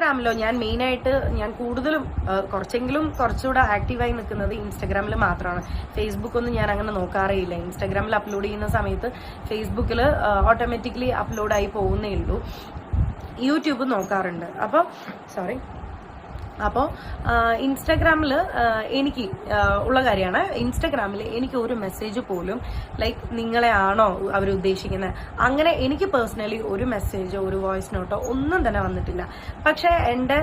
ഇൻസ്റ്റഗ്രാമിലോ ഞാൻ മെയിനായിട്ട് ഞാൻ കൂടുതലും കുറച്ചെങ്കിലും കുറച്ചുകൂടെ ആക്റ്റീവായി നിൽക്കുന്നത് ഇൻസ്റ്റഗ്രാമിൽ മാത്രമാണ്. ഫേസ്ബുക്ക് ഒന്നും ഞാൻ അങ്ങനെ നോക്കാറേയില്ല. ഇൻസ്റ്റഗ്രാമിൽ അപ്ലോഡ് ചെയ്യുന്ന സമയത്ത് ഫേസ്ബുക്കിൽ ഓട്ടോമാറ്റിക്കലി അപ്ലോഡായി പോകുന്നേ ഉള്ളൂ. യൂട്യൂബ് നോക്കാറുണ്ട്. അപ്പോൾ സോറി അപ്പോൾ ഇൻസ്റ്റാഗ്രാമിൽ എനിക്ക് ഉള്ള കാര്യമാണ്. ഇൻസ്റ്റാഗ്രാമിൽ എനിക്ക് ഒരു മെസ്സേജ് പോലും ലൈക്ക് നിങ്ങളെയാണോ അവർ ഉദ്ദേശിക്കുന്നത്? അങ്ങനെ എനിക്ക് പേഴ്സണലി ഒരു മെസ്സേജോ ഒരു വോയിസ് നോട്ടോ ഒന്നും തന്നെ വന്നിട്ടില്ല. പക്ഷേ എന്റെ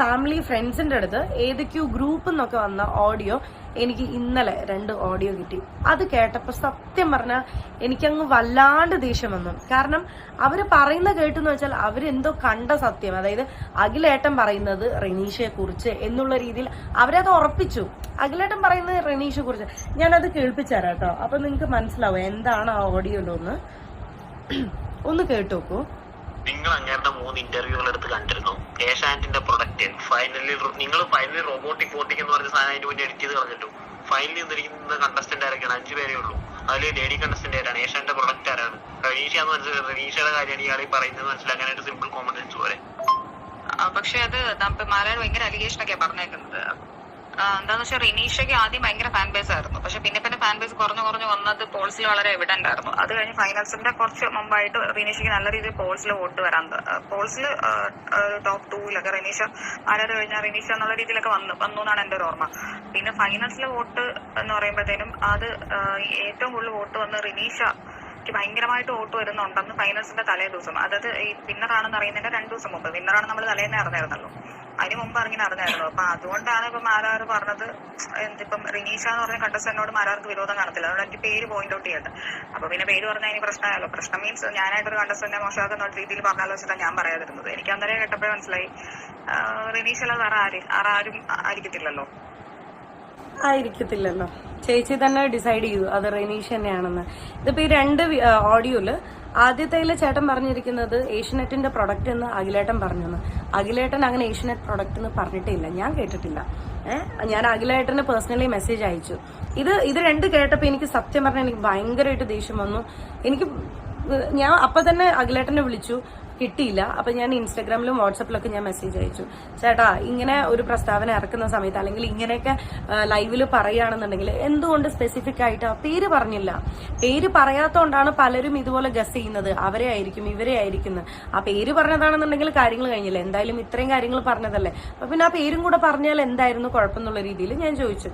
ഫാമിലി ഫ്രണ്ട്സിന്റെ അടുത്ത് ഏതൊക്കെയോ ഗ്രൂപ്പ് എന്നൊക്കെ വന്ന ഓഡിയോ എനിക്ക് ഇന്നലെ രണ്ട് ഓഡിയോ കിട്ടി. അത് കേട്ടപ്പോൾ സത്യം പറഞ്ഞാൽ എനിക്കങ്ങ് വല്ലാണ്ട് ദേഷ്യം വന്നു. കാരണം അവർ പറയുന്ന കേട്ടെന്ന് വെച്ചാൽ അവരെന്തോ കണ്ട സത്യം. അതായത് അഖിലേട്ടൻ പറയുന്നത് റെനീഷയെ കുറിച്ച് എന്നുള്ള രീതിയിൽ അവരത് ഉറപ്പിച്ചു. അഖിലേട്ടൻ പറയുന്നത് റെനീഷയെ കുറിച്ച്. ഞാനത് കേൾപ്പിച്ചു തരാം കേട്ടോ. അപ്പൊ നിങ്ങൾക്ക് മനസ്സിലാവും എന്താണ് ആ ഓഡിയോയിലൊന്ന് ഒന്ന്. കേട്ടു നോക്കൂ നിങ്ങൾ അങ്ങേരുടെ മൂന്ന് ഇന്റർവ്യൂകൾ എടുത്ത് കണ്ടിരുന്നു. ഏഷ്യാനെറ്റിന്റെ പ്രൊഡക്റ്റ് ഫൈനലി നിങ്ങൾ ഫൈനലി റോബോട്ടിക് വോട്ടിംഗ് എന്ന് പറഞ്ഞ സാധനം അതിന്റെ മുന്നേ എഡിറ്റ് ചെയ്ത് കളഞ്ഞിട്ടു. ഫൈനലി നിന്നിരിക്കുന്ന കണ്ടസ്റ്റന്റ് ആരൊക്കെയാണ്? അഞ്ചു പേരേ ഉള്ളൂ. അതിൽ ലേഡി കണ്ടസ്റ്റന്റ് ആരാണ്? ഏഷ്യാന്റെ പ്രൊഡക്റ്റ് ആരാണ്? റനീഷ എന്ന് മനസ്സിലായി റനീഷയുടെ കാര്യമാണ് ഇയാൾ ഈ പറയുന്നത് മനസ്സിലാക്കാനായിട്ട് സിമ്പിൾ കോമൺ സെൻസ് പോലെ. പക്ഷെ അത് മാരാർ ഭയങ്കര അലിഗേഷൻ ഒക്കെ പറഞ്ഞേക്കുന്നത്. എന്താന്ന് വെച്ചാൽ റിനീഷയ്ക്ക് ആദ്യം ഭയങ്കര ഫാൻ ബേസ് ആയിരുന്നു. പക്ഷെ പിന്നെ പിന്നെ ഫാൻ ബേസ് കുറഞ്ഞു കുറഞ്ഞു വന്നത് പോൾസിൽ വളരെ എവിഡന്റ് ആയിരുന്നു അത് കഴിഞ്ഞ് ഫൈനൽസിന്റെ കുറച്ച് മുമ്പായിട്ട് റിനീഷയ്ക്ക് നല്ല രീതിയിൽ പോൾസിൽ വോട്ട് വരാൻ പോൾസിൽ ടോപ്പ് ടൂവിലൊക്കെ റിനീഷ ആരാത് കഴിഞ്ഞാൽ റിനീഷ എന്നുള്ള രീതിയിലൊക്കെ വന്നു. വന്നു എന്നാണ് എന്റെ ഒരു ഓർമ്മ. പിന്നെ ഫൈനൽസിലെ വോട്ട് എന്ന് പറയുമ്പോഴത്തേനും അത് ഏറ്റവും കൂടുതൽ വോട്ട് വന്ന് റിനീഷ ഭയങ്കരമായിട്ട് വോട്ട് വരുന്നുണ്ടെന്ന് ഫൈനൽസിന്റെ തലേ ദിവസം. അതായത് ഈ വിന്നറാണെന്ന് അറിയുന്നതിന്റെ രണ്ടു ദിവസം മുമ്പ്. വിന്നറാണ് നമ്മൾ തലേന്ന് അറിഞ്ഞായിരുന്നല്ലോ. അതിന് മുമ്പ് ഇറങ്ങി അറിഞ്ഞായിരുന്നു അപ്പൊ അതുകൊണ്ടാണ് ഇപ്പൊ മാരാർ പറഞ്ഞത് എന്തിപ്പം റിനീഷ എന്ന് പറഞ്ഞ കണ്ടസ്റ്റന്റിനോട് മാരാർക്ക് വിരോധം കാണത്തില്ല. അതുകൊണ്ട് എനിക്ക് പേര് പോയിന്റ് ഔട്ട് ചെയ്യട്ടെ അപ്പൊ പിന്നെ പേര് പറഞ്ഞാൽ ഇനി പ്രശ്നമായല്ലോ. പ്രശ്നം മീൻസ് ഞാനായിട്ടൊരു കണ്ടസ്റ്റന്റിനെ മോശമാക്കുന്ന രീതിയിൽ പറഞ്ഞാലോ വെച്ചിട്ടാണ് ഞാൻ പറയാതിരുന്നത്. എനിക്ക് അന്നേരം കേട്ടപ്പോഴേ മനസ്സിലായി. റിനീഷ അല്ല വേറെ ആരും? ആരും ആയിരിക്കത്തില്ലല്ലോ. ആയിരിക്കത്തില്ലല്ലോ. ചേച്ചി തന്നെ ഡിസൈഡ് ചെയ്തു. അത് റെനീഷ് തന്നെയാണെന്ന്. ഇതിപ്പോ ഈ രണ്ട് ഓഡിയോയിൽ ആദ്യത്തേൽ ചേട്ടൻ പറഞ്ഞിരിക്കുന്നത് ഏഷ്യനെറ്റിന്റെ പ്രൊഡക്റ്റ് എന്ന് അഖിലേട്ടൻ പറഞ്ഞു അഖിലേട്ടൻ അങ്ങനെ ഏഷ്യനെറ്റ് പ്രൊഡക്റ്റ് എന്ന് പറഞ്ഞിട്ടില്ല. ഞാൻ കേട്ടിട്ടില്ല. ഞാൻ അഖിലേട്ടന് പേഴ്സണലി മെസ്സേജ് അയച്ചു. ഇത് ഇത് രണ്ട് കേട്ടപ്പോ എനിക്ക് സത്യം പറഞ്ഞാൽ എനിക്ക് ഭയങ്കരമായിട്ട് ദേഷ്യം വന്നു. എനിക്ക് ഞാൻ അപ്പൊ തന്നെ അഖിലേട്ടനെ വിളിച്ചു. കിട്ടിയില്ല. അപ്പൊ ഞാൻ ഇൻസ്റ്റാഗ്രാമിലും വാട്സപ്പിലൊക്കെ ഞാൻ മെസ്സേജ് അയച്ചു. ചേട്ടാ ഇങ്ങനെ ഒരു പ്രസ്താവന ഇറക്കുന്ന സമയത്ത് അല്ലെങ്കിൽ ഇങ്ങനെയൊക്കെ ലൈവിൽ പറയുകയാണെന്നുണ്ടെങ്കിൽ എന്തുകൊണ്ട് സ്പെസിഫിക് ആയിട്ട് ആ പേര് പറഞ്ഞില്ല? പേര് പറയാത്തതുകൊണ്ടാണ് പലരും ഇതുപോലെ ഗസ് ചെയ്യുന്നത്. അവരെ ആയിരിക്കും ഇവരെ ആയിരിക്കും. ആ പേര് പറഞ്ഞതാണെന്നുണ്ടെങ്കിൽ കാര്യങ്ങൾ കഴിഞ്ഞില്ല. എന്തായാലും ഇത്രയും കാര്യങ്ങൾ പറഞ്ഞതല്ലേ. അപ്പൊ പിന്നെ ആ പേരും കൂടെ പറഞ്ഞാൽ എന്തായിരുന്നു കുഴപ്പമെന്നുള്ള രീതിയിൽ ഞാൻ ചോദിച്ചു.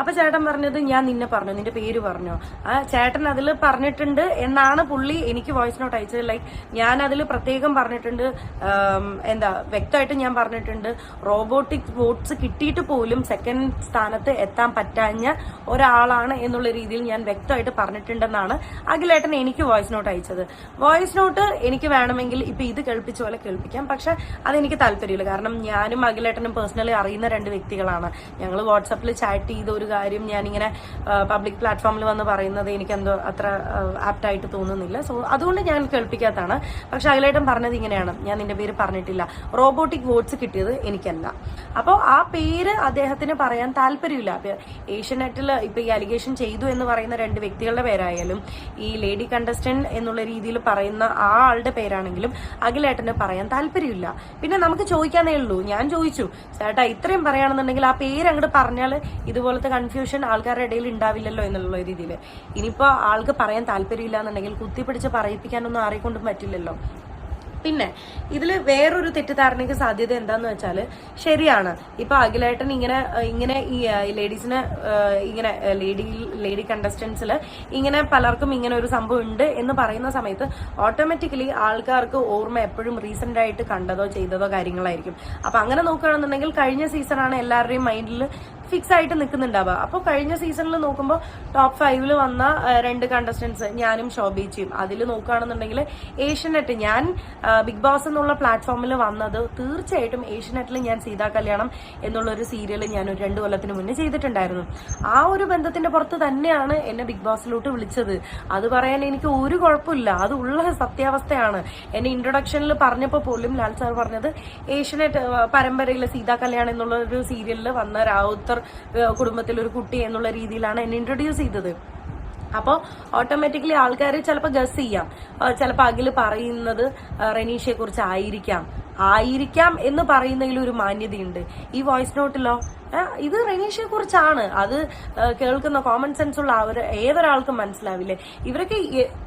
അപ്പൊ ചേട്ടൻ പറഞ്ഞത് ഞാൻ നിന്നെ പറഞ്ഞു നിന്റെ പേര് പറഞ്ഞു. ആ ചേട്ടൻ അതിൽ പറഞ്ഞിട്ടുണ്ട് എന്നാണ് പുള്ളി എനിക്ക് വോയിസ് നോട്ട് അയച്ചത്. ലൈക്ക് ഞാൻ അതിൽ പ്രത്യേകം പറഞ്ഞിട്ടുണ്ട്. എന്താ വ്യക്തമായിട്ട് ഞാൻ പറഞ്ഞിട്ടുണ്ട്. റോബോട്ടിക് വോട്ട്സ് കിട്ടിയിട്ട് പോലും സെക്കൻഡ് സ്ഥാനത്ത് എത്താൻ പറ്റാഞ്ഞ ഒരാളാണ് എന്നുള്ള രീതിയിൽ ഞാൻ വ്യക്തമായിട്ട് പറഞ്ഞിട്ടുണ്ടെന്നാണ് അഖിലേട്ടൻ എനിക്ക് വോയിസ് നോട്ട് അയച്ചത്. വോയിസ് നോട്ട് എനിക്ക് വേണമെങ്കിൽ ഇപ്പൊ ഇത് കേൾപ്പിച്ച പോലെ കേൾപ്പിക്കാം. പക്ഷെ അതെനിക്ക് താല്പര്യമില്ല. കാരണം ഞാനും അഖിലേട്ടനും പേഴ്സണലി അറിയുന്ന രണ്ട് വ്യക്തികളാണ്. ഞങ്ങൾ വാട്സപ്പിൽ ചാറ്റ് ചെയ്ത് ഒരു കാര്യം ഞാനിങ്ങനെ പബ്ലിക് പ്ലാറ്റ്ഫോമിൽ വന്ന് പറയുന്നത് എനിക്ക് എന്തോ അത്ര ആപ്റ്റായിട്ട് തോന്നുന്നില്ല. സോ അതുകൊണ്ട് ഞാൻ കേൾപ്പിക്കാത്തതാണ്. പക്ഷെ അഖിലേട്ടൻ പറഞ്ഞത് ഇങ്ങനെയാണ്. ഞാൻ നിന്റെ പേര് പറഞ്ഞിട്ടില്ല. റോബോട്ടിക് വോട്ട്സ് കിട്ടിയത് എനിക്കല്ല. അപ്പോൾ ആ പേര് അദ്ദേഹത്തിന് പറയാൻ താല്പര്യമില്ല. ഏഷ്യനെറ്റിൽ ഇപ്പൊ ഈ അലിഗേഷൻ ചെയ്തു എന്ന് പറയുന്ന രണ്ട് വ്യക്തികളുടെ പേരായാലും ഈ ലേഡി കണ്ടസ്റ്റന്റ് എന്നുള്ള രീതിയിൽ പറയുന്ന ആ ആളുടെ പേരാണെങ്കിലും അഖിലേട്ടന് പറയാൻ താല്പര്യമില്ല. പിന്നെ നമുക്ക് ചോദിക്കാനേ ഉള്ളൂ. ഞാൻ ചോദിച്ചു ചേട്ടാ ഇത്രയും പറയുകയാണെന്നുണ്ടെങ്കിൽ ആ പേര് അങ്ങോട്ട് പറഞ്ഞാൽ ഇതുപോലത്തെ കൺഫ്യൂഷൻ ആൾക്കാരുടെ ഇടയിൽ ഉണ്ടാവില്ലല്ലോ എന്നുള്ള രീതിയിൽ. ഇനിയിപ്പോൾ ആൾക്ക് പറയാൻ താല്പര്യമില്ല എന്നുണ്ടെങ്കിൽ കുത്തിപ്പിടിച്ച് പറയിപ്പിക്കാനൊന്നും ആരെക്കൊണ്ടും പറ്റില്ലല്ലോ. പിന്നെ ഇതിൽ വേറൊരു തെറ്റിദ്ധാരണയ്ക്ക് സാധ്യത എന്താന്ന് വെച്ചാൽ ശരിയാണ്. ഇപ്പൊ അഖിലേട്ടൻ ഇങ്ങനെ ഇങ്ങനെ ഈ ലേഡീസിന് ഇങ്ങനെ ലേഡി ലേഡി കണ്ടസ്റ്റൻസിൽ ഇങ്ങനെ പലർക്കും ഇങ്ങനെ ഒരു സംഭവം ഉണ്ട് എന്ന് പറയുന്ന സമയത്ത് ഓട്ടോമാറ്റിക്കലി ആൾക്കാർക്ക് ഓർമ്മ എപ്പോഴും റീസെന്റ് ആയിട്ട് കണ്ടതോ ചെയ്തതോ കാര്യങ്ങളായിരിക്കും. അപ്പൊ അങ്ങനെ നോക്കുകയാണെന്നുണ്ടെങ്കിൽ കഴിഞ്ഞ സീസണാണ് എല്ലാവരുടെയും മൈൻഡിൽ ഫിക്സ് ആയിട്ട് നിൽക്കുന്നുണ്ടാവുക. അപ്പോൾ കഴിഞ്ഞ സീസണിൽ നോക്കുമ്പോൾ ടോപ്പ് ഫൈവിൽ വന്ന രണ്ട് കണ്ടസ്റ്റൻസ് ഞാനും ഷോബീച്ചിയും അതിൽ നോക്കുകയാണെന്നുണ്ടെങ്കിൽ ഏഷ്യനെറ്റ് ഞാൻ ബിഗ് ബോസ് എന്നുള്ള പ്ലാറ്റ്ഫോമിൽ വന്നത് തീർച്ചയായിട്ടും ഏഷ്യനെറ്റിൽ ഞാൻ സീതാ കല്യാണം എന്നുള്ള ഒരു സീരിയൽ ഞാൻ ഒരു രണ്ട് കൊല്ലത്തിന് മുന്നേ ചെയ്തിട്ടുണ്ടായിരുന്നു. ആ ഒരു ബന്ധത്തിന്റെ പുറത്ത് തന്നെയാണ് എന്നെ ബിഗ് ബോസിലോട്ട് വിളിച്ചത്. അത് പറയാൻ എനിക്ക് ഒരു കുഴപ്പമില്ല. അത് ഉള്ള സത്യാവസ്ഥയാണ്. എന്നെ ഇൻട്രൊഡക്ഷനിൽ പറഞ്ഞപ്പോൾ പോലും ലാൽ സാർ പറഞ്ഞത് ഏഷ്യനെറ്റ് പരമ്പരയിലെ സീതാ കല്യാണം എന്നുള്ള ഒരു സീരിയലിൽ വന്ന റാവുത്തർ കുടുംബത്തിലെ ഒരു കുട്ടി എന്നുള്ള രീതിയിലാണ് എന്നെ ഇൻട്രൊഡ്യൂസ് ചെയ്തത്. അപ്പോൾ ഓട്ടോമാറ്റിക്കലി ആൾക്കാർ ചിലപ്പോൾ ഗസ് ചെയ്യാം. ചിലപ്പോൾ അഖിൽ പറയുന്നത് റനീഷയെ കുറിച്ച് ആയിരിക്കാം. ആയിരിക്കാം എന്ന് പറയുന്നതിൽ ഒരു മാന്യതയുണ്ട്. ഈ വോയിസ് നോട്ടിലോ ഇത് റെനീഷയെ കുറിച്ചാണ്. അത് കേൾക്കുന്ന കോമൺ സെൻസ് ഉള്ള അവർ ഏതൊരാൾക്കും മനസ്സിലാവില്ലേ? ഇവരൊക്കെ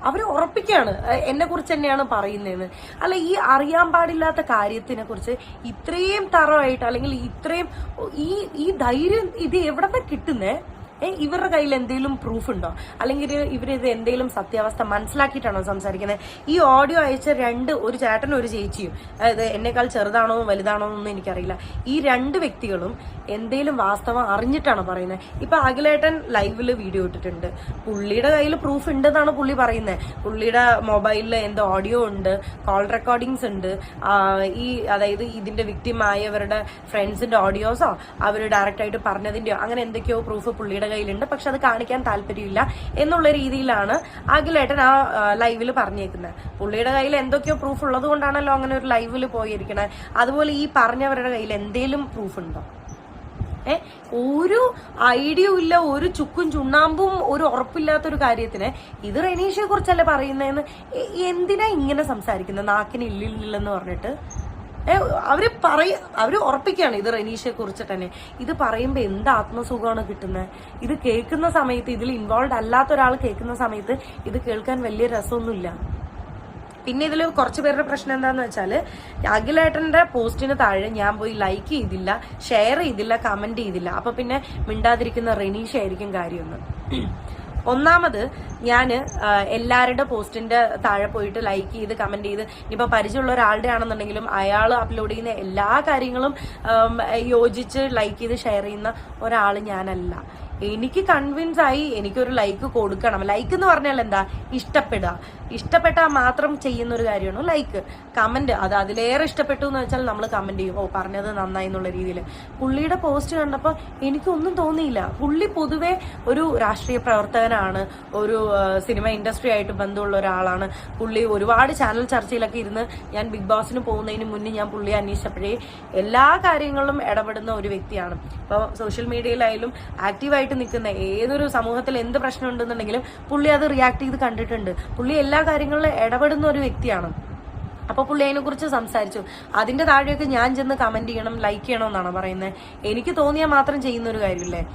അവർ ഉറപ്പിക്കുകയാണ് എന്നെ കുറിച്ച് തന്നെയാണ് പറയുന്നതെന്ന്. അല്ല ഈ അറിയാൻ പാടില്ലാത്ത കാര്യത്തിനെ കുറിച്ച് ഇത്രയും തറവായിട്ട് അല്ലെങ്കിൽ ഇത്രയും ഈ ഈ ധൈര്യം ഇത് എവിടെ കിട്ടുന്നേ? ഏ, ഇവരുടെ കയ്യിൽ എന്തെങ്കിലും പ്രൂഫ് ഉണ്ടോ? അല്ലെങ്കിൽ ഇവരിത് എന്തെങ്കിലും സത്യാവസ്ഥ മനസ്സിലാക്കിയിട്ടാണോ സംസാരിക്കുന്നത്? ഈ ഓഡിയോ അയച്ച രണ്ട് ഒരു ചേട്ടനും ഒരു ചേച്ചിയും അതായത് എന്നെക്കാൾ ചെറുതാണോ വലുതാണോ എന്നൊന്നും എനിക്കറിയില്ല. ഈ രണ്ട് വ്യക്തികളും എന്തെങ്കിലും വാസ്തവം അറിഞ്ഞിട്ടാണ് പറയുന്നത്? ഇപ്പൊ അഖിലേട്ടൻ ലൈവിൽ വീഡിയോ ഇട്ടിട്ടുണ്ട്. പുള്ളിയുടെ കയ്യിൽ പ്രൂഫ് ഉണ്ടെന്നാണ് പുള്ളി പറയുന്നത്. പുള്ളിയുടെ മൊബൈലിൽ എന്തോ ഓഡിയോ ഉണ്ട് കോൾ റെക്കോർഡിങ്സ് ഉണ്ട്. ഈ അതായത് ഇതിന്റെ വിക്ടിമായവരുടെ ഫ്രണ്ട്സിന്റെ ഓഡിയോസോ അവർ ഡയറക്റ്റ് ആയിട്ട് പറഞ്ഞതിന്റെയോ അങ്ങനെ എന്തൊക്കെയോ പ്രൂഫ് പുള്ളിയുടെ കയ്യിലുണ്ട്. പക്ഷെ അത് കാണിക്കാൻ താല്പര്യമില്ല എന്നുള്ള രീതിയിലാണ് അഖിലേട്ടൻ ആ ലൈവിൽ പറഞ്ഞേക്കുന്നത്. പുള്ളിയുടെ കയ്യിൽ എന്തൊക്കെയോ പ്രൂഫ് ഉള്ളത് കൊണ്ടാണല്ലോ അങ്ങനെ ഒരു ലൈവിൽ പോയിരിക്കണത് അതുപോലെ ഈ പറഞ്ഞവരുടെ കയ്യിൽ എന്തേലും പ്രൂഫ് ഉണ്ടോ? ഏ? ഒരു ഐഡിയയും ഇല്ല ഒരു ചുക്കും ചുണ്ണാമ്പും ഒരു ഉറപ്പില്ലാത്ത ഒരു കാര്യത്തിന് ഇത് റെനീഷയെ കുറിച്ചല്ലേ പറയുന്നതെന്ന് എന്തിനാ ഇങ്ങനെ സംസാരിക്കുന്നത്? നാക്കിന് ഇല്ലില്ലെന്ന് പറഞ്ഞിട്ട്? അവർ പറയ അവർ ഉറപ്പിക്കുകയാണ് ഇത് റെനീഷയെ കുറിച്ചിട്ട് തന്നെ. ഇത് പറയുമ്പോൾ എന്ത് ആത്മസുഖമാണ് കിട്ടുന്നത് ഇത് കേൾക്കുന്ന സമയത്ത് ഇതിൽ ഇൻവോൾവ് അല്ലാത്ത ഒരാൾ കേൾക്കുന്ന സമയത്ത് ഇത് കേൾക്കാൻ വലിയ രസമൊന്നുമില്ല. പിന്നെ ഇതിൽ കുറച്ച് പേരുടെ പ്രശ്നം എന്താന്ന് വെച്ചാൽ അഖിലേട്ടന്റെ പോസ്റ്റിന് താഴെ ഞാൻ പോയി ലൈക്ക് ചെയ്തില്ല ഷെയർ ചെയ്തില്ല കമന്റ് ചെയ്തില്ല. അപ്പൊ പിന്നെ മിണ്ടാതിരിക്കുന്ന റെനീഷ ആയിരിക്കും കാര്യമൊന്ന്. ഒന്നാമത് ഞാൻ എല്ലാവരുടെ പോസ്റ്റിന്റെ താഴെ പോയിട്ട് ലൈക്ക് ചെയ്ത് കമന്റ് ചെയ്ത് ഇനിയിപ്പോൾ പരിചയമുള്ള ഒരാളുടെ ആണെന്നുണ്ടെങ്കിലും അയാൾ അപ്ലോഡ് ചെയ്യുന്ന എല്ലാ കാര്യങ്ങളും യോജിച്ച് ലൈക്ക് ചെയ്ത് ഷെയർ ചെയ്യുന്ന ഒരാൾ ഞാനല്ല. എനിക്ക് കൺവിൻസ് ആയി എനിക്കൊരു ലൈക്ക് കൊടുക്കണം. ലൈക്ക് എന്ന് പറഞ്ഞാൽ എന്താ? ഇഷ്ടപ്പെടുക. ഇഷ്ടപ്പെട്ടാൽ മാത്രം ചെയ്യുന്ന ഒരു കാര്യമാണ്. ലൈക്ക് കമന്റ് അത് അതിലേറെ ഇഷ്ടപ്പെട്ടു എന്ന് വെച്ചാൽ നമ്മൾ കമന്റ് ചെയ്യും. ഓ പറഞ്ഞത് നന്നായി എന്നുള്ള രീതിയിൽ പുള്ളിയുടെ പോസ്റ്റ് കണ്ടപ്പോൾ എനിക്കൊന്നും തോന്നിയില്ല. പുള്ളി പൊതുവേ ഒരു രാഷ്ട്രീയ പ്രവർത്തകനാണ്. ഒരു സിനിമ ഇൻഡസ്ട്രി ആയിട്ട് ബന്ധമുള്ള ഒരാളാണ്. പുള്ളി ഒരുപാട് ചാനൽ ചർച്ചയിലൊക്കെ ഇരുന്ന് ഞാൻ ബിഗ് ബോസിന് പോകുന്നതിന് മുന്നേ ഞാൻ പുള്ളിയെ അന്വേഷിച്ചപ്പോഴേ എല്ലാ കാര്യങ്ങളിലും ഇടപെടുന്ന ഒരു വ്യക്തിയാണ്. ഇപ്പോൾ സോഷ്യൽ മീഡിയയിലായാലും ആക്റ്റീവായിട്ട് നിൽക്കുന്ന ഏതൊരു സമൂഹത്തിൽ എന്ത് പ്രശ്നം ഉണ്ടെന്നുണ്ടെങ്കിലും പുള്ളി അത് റിയാക്ട് ചെയ്ത് കണ്ടിട്ടുണ്ട്. പുള്ളി എല്ലാ കാര്യങ്ങളിലും ഇടപെടുന്ന ഒരു വ്യക്തിയാണ്. അപ്പൊ പുള്ളി അതിനെ കുറിച്ച് സംസാരിച്ചു. അതിന്റെ താഴെയൊക്കെ ഞാൻ ചെന്ന് കമന്റ് ചെയ്യണം ലൈക്ക് ചെയ്യണം എന്നാണ് പറയുന്നത് എനിക്ക് തോന്നിയാൽ മാത്രം ചെയ്യുന്ന ഒരു കാര്യമില്ലേ?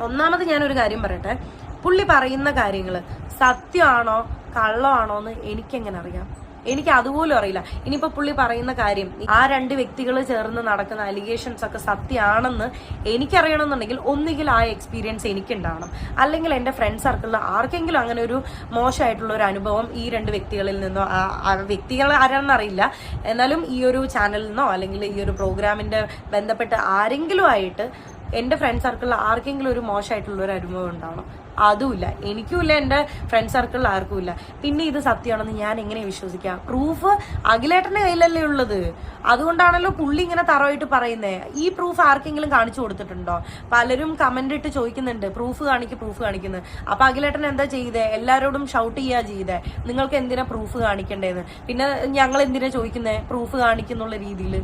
ഒന്നാമത് ഞാനൊരു കാര്യം പറയട്ടെ. പുള്ളി പറയുന്ന കാര്യങ്ങൾ സത്യമാണോ കള്ളമാണോ എന്ന് എനിക്കെങ്ങനെ അറിയാം? എനിക്ക് അതുപോലും അറിയില്ല. ഇനിയിപ്പോ പുള്ളി പറയുന്ന കാര്യം ആ രണ്ട് വ്യക്തികൾ ചേർന്ന് നടക്കുന്ന അലിഗേഷൻസ് ഒക്കെ സത്യമാണെന്ന് എനിക്കറിയണമെന്നുണ്ടെങ്കിൽ ഒന്നുകിൽ ആ എക്സ്പീരിയൻസ് എനിക്കുണ്ടാവണം. അല്ലെങ്കിൽ എന്റെ ഫ്രണ്ട് സർക്കിളിൽ ആർക്കെങ്കിലും അങ്ങനെ ഒരു മോശമായിട്ടുള്ള ഒരു അനുഭവം ഈ രണ്ട് വ്യക്തികളിൽ നിന്നോ ആ- വ്യക്തികൾ ആരാണെന്നറിയില്ല എന്നാലും ഈ ഒരു ചാനലിൽ നിന്നോ അല്ലെങ്കിൽ ഈ ഒരു പ്രോഗ്രാമിന്റെ ബന്ധപ്പെട്ട് ആരെങ്കിലും ആയിട്ട് എന്റെ ഫ്രണ്ട് സർക്കിളിൽ ആർക്കെങ്കിലും ഒരു മോശമായിട്ടുള്ള ഒരു അനുഭവം ഉണ്ടാവണം. അതുമില്ല. എനിക്കുമില്ല എന്റെ ഫ്രണ്ട് സർക്കിളിൽ ആർക്കുമില്ല. പിന്നെ ഇത് സത്യമാണെന്ന് ഞാൻ എങ്ങനെ വിശ്വസിക്കാം? പ്രൂഫ് അഖിലേട്ടന്റെ കയ്യിലല്ലേ ഉള്ളത്. അതുകൊണ്ടാണല്ലോ പുള്ളി ഇങ്ങനെ തറവായിട്ട് പറയുന്നത് ഈ പ്രൂഫ് ആർക്കെങ്കിലും കാണിച്ചു കൊടുത്തിട്ടുണ്ടോ? പലരും കമന്റ് ഇട്ട് ചോദിക്കുന്നുണ്ട്. പ്രൂഫ് കാണിക്ക് പ്രൂഫ് കാണിക്കുന്നത് അപ്പൊ അഖിലേട്ടൻ എന്താ ചെയ്തേ? എല്ലാവരോടും ഷൗട്ട് ചെയ്യാ ചെയ്തേ. നിങ്ങൾക്ക് എന്തിനാ പ്രൂഫ് കാണിക്കണ്ടേന്ന്? പിന്നെ ഞങ്ങൾ എന്തിനാ ചോദിക്കുന്നത് പ്രൂഫ് കാണിക്കുന്നുള്ള രീതിയിൽ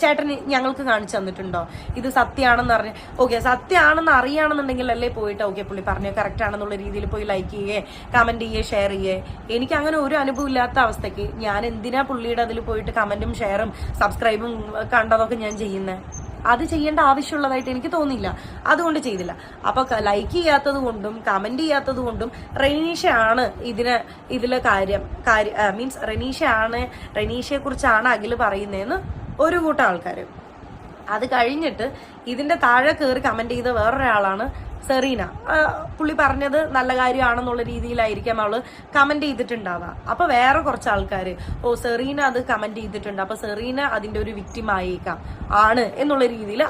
ചേട്ടൻ ഞങ്ങൾക്ക് കാണിച്ചു തന്നിട്ടുണ്ടോ? ഇത് സത്യമാണെന്ന് അറിഞ്ഞ. ഓക്കെ സത്യമാണെന്ന് അറിയാണെന്നുണ്ടെങ്കിൽ അല്ലേ പോയിട്ട് ഓക്കെ പുള്ളി പറഞ്ഞു കറക്റ്റ് ആണെന്നുള്ള രീതിയിൽ പോയി ലൈക്ക് ചെയ്യേ കമന്റ് ചെയ്യേ ഷെയർ ചെയ്യേ. എനിക്ക് അങ്ങനെ ഒരു അനുഭവം ഇല്ലാത്ത അവസ്ഥയ്ക്ക് ഞാൻ എന്തിനാ പുള്ളിയുടെ അതിൽ പോയിട്ട് കമന്റും ഷെയറും സബ്സ്ക്രൈബും കണ്ടതൊക്കെ ഞാൻ ചെയ്യുന്നത് അത് ചെയ്യേണ്ട ആവശ്യമുള്ളതായിട്ട് എനിക്ക് തോന്നിയില്ല. അതുകൊണ്ട് ചെയ്തില്ല. അപ്പൊ ലൈക്ക് ചെയ്യാത്തത് കൊണ്ടും കമന്റ് ചെയ്യാത്തത് കൊണ്ടും റെനീഷയാണ് ഇതിന് ഇതിലെ കാര്യം. മീൻസ് റെനീഷയാണ് റെനീഷയെ കുറിച്ചാണ് അഖിൽ പറയുന്നതെന്ന് ഒരു കൂട്ടം ആൾക്കാർ അത് കഴിഞ്ഞിട്ട് ഇതിന്റെ താഴെ കയറി കമന്റ് ചെയ്ത വേറൊരാളാണ് സെറീന. പുള്ളി പറഞ്ഞത് നല്ല കാര്യമാണെന്നുള്ള രീതിയിലായിരിക്കാം അവൾ കമന്റ് ചെയ്തിട്ടുണ്ടാവുക. അപ്പൊ വേറെ കുറച്ച് ആൾക്കാർ ഓ സെറീന അത് കമന്റ് ചെയ്തിട്ടുണ്ട്. അപ്പൊ സെറീന അതിന്റെ ഒരു വിക്റ്റിം ആയേക്കാം. ആണ് എന്നുള്ള രീതിയിൽ